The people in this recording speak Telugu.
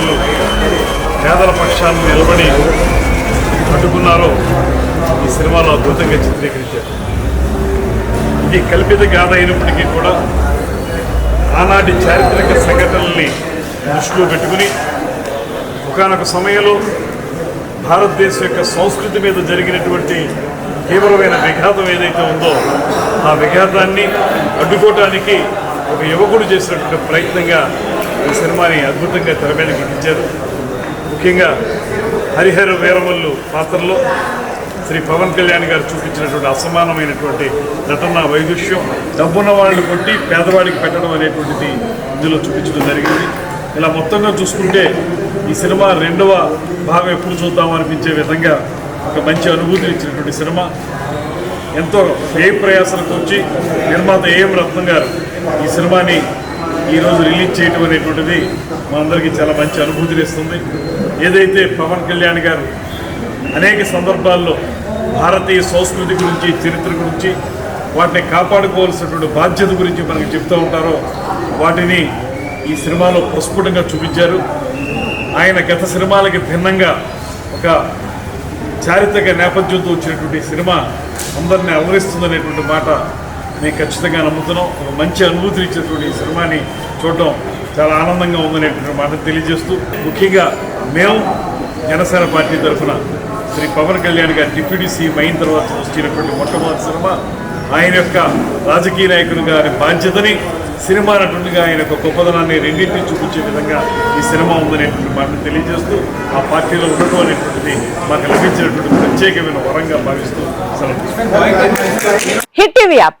సోదరులు పేదల పక్షాన్ని నిలబడి అడ్డుకున్నారో ఈ సినిమాలో అద్భుతంగా చిత్రీకరించారు. ఇది కల్పిత గాథ అయినప్పటికీ కూడా ఆనాటి చారిత్రక సంఘటనల్ని దృష్టిలో పెట్టుకుని ఒకనొక సమయంలో భారతదేశం యొక్క సంస్కృతి మీద జరిగినటువంటి తీవ్రమైన విఘాతం ఏదైతే ఉందో ఆ విఘాతాన్ని అడ్డుకోవటానికి ఒక యువకుడు చేసినటువంటి ప్రయత్నంగా ఈ సినిమాని అద్భుతంగా తెర మీద గుర్తించారు ముఖ్యంగా హరిహర వీరమల్లు పాత్రలో శ్రీ పవన్ కళ్యాణ్ గారు చూపించినటువంటి అసమానమైనటువంటి నటన వైదుష్యం డబ్బున్న వాళ్ళని కొట్టి పేదవాడికి పెట్టడం అనేటువంటిది ఇందులో చూపించడం జరిగింది. ఇలా మొత్తంగా చూసుకుంటే ఈ సినిమా రెండవ భాగం ఎప్పుడు చూద్దాం అనిపించే విధంగా ఒక మంచి అనుభూతిని ఇచ్చినటువంటి సినిమా. ఎంతో ఏ ప్రయాసాలకు వచ్చి నిర్మాత ఏఎం రత్నం గారు ఈ సినిమాని ఈరోజు రిలీజ్ చేయటం అనేటువంటిది మనందరికీ చాలా మంచి అనుభూతిని ఇస్తుంది ఏదైతే పవన్ కళ్యాణ్ గారు అనేక సందర్భాల్లో భారతీయ సంస్కృతి గురించి చరిత్ర గురించి వాటిని కాపాడుకోవాల్సినటువంటి బాధ్యత గురించి మనకు చెప్తూ ఉంటారో వాటిని ఈ సినిమాలో ప్రస్ఫుటంగా చూపించారు. ఆయన గత సినిమాలకి భిన్నంగా ఒక చారిత్రక నేపథ్యంతో వచ్చినటువంటి సినిమా అందరినీ అలరిస్తుందనేటువంటి మాట మేము ఖచ్చితంగా నమ్ముతున్నాం. ఒక మంచి అనుభూతిని ఇచ్చేటువంటి ఈ సినిమాని చూడటం చాలా ఆనందంగా ఉందనేటువంటి మాట తెలియజేస్తూ ముఖ్యంగా మేము జనసేన పార్టీ తరఫున శ్రీ పవన్ కళ్యాణ్ గారు డిప్యూటీ సీఎం అయిన తర్వాత వచ్చినటువంటి మొట్టమొదటి సినిమా ఆయన యొక్క రాజకీయ నాయకుడు గారి బాధ్యతని సినిమా నటుడిగా ఆయన యొక్క గొప్పదనాన్ని రెండింటిని చూపించే విధంగా ఈ సినిమా ఉందనేటువంటి మాటను తెలియజేస్తూ ఆ పార్టీలో ఉండటం అనేటువంటిది మాకు లభించినటువంటి ప్రత్యేకమైన వరంగా భావిస్తూ సెలవు హిట్ టీవీ యాప్.